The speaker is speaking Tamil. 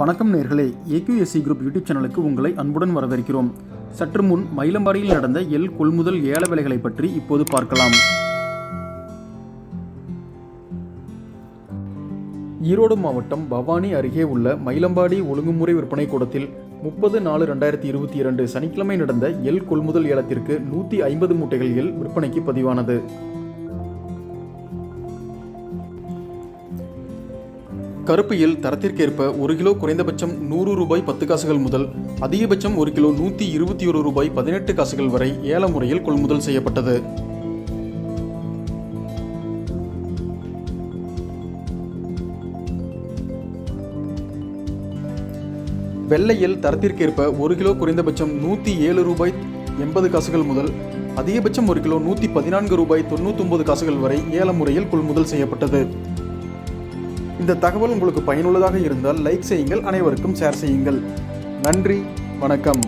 வணக்கம் நேர்களே. ஏகேஎஸ்சி குரூப் யூடியூப் சேனலுக்கு உங்களை அன்புடன் வரவேற்கிறோம். சற்று முன் மயிலம்பாடியில் நடந்த எல் கொள்முதல் ஏல விலைகளை பற்றி இப்போது பார்க்கலாம். ஈரோடு மாவட்டம் பவானி அருகே உள்ள மயிலம்பாடி ஒழுங்குமுறை விற்பனை கூடத்தில் முப்பது நாலு ரெண்டாயிரத்தி இருபத்தி இரண்டு சனிக்கிழமை நடந்த எல் கொள்முதல் ஏலத்திற்கு நூற்றி ஐம்பது மூட்டைகள் எல் விற்பனைக்கு பதிவானது. கருப்பையில் தரத்திற்கேற்ப ஒரு கிலோ குறைந்தபட்சம் நூறு ரூபாய் பத்து காசுகள் முதல் அதிகபட்சம் ஒரு கிலோ நூற்றி இருபத்தி ஒரு ரூபாய் பதினெட்டு காசுகள் வரை ஏல முறையில் கொள்முதல் செய்யப்பட்டது. வெள்ளையில் தரத்திற்கேற்ப ஒரு கிலோ குறைந்தபட்சம் நூற்றி ஏழு ரூபாய் எண்பது காசுகள் முதல் அதிகபட்சம் ஒரு கிலோ நூற்றி பதினான்கு ரூபாய் தொண்ணூத்தொன்பது காசுகள் வரை ஏல முறையில் கொள்முதல் செய்யப்பட்டது. இந்த தகவல் உங்களுக்கு பயனுள்ளதாக இருந்தால் லைக் செய்யுங்கள் அனைவருக்கும் ஷேர் செய்யுங்கள். நன்றி வணக்கம்.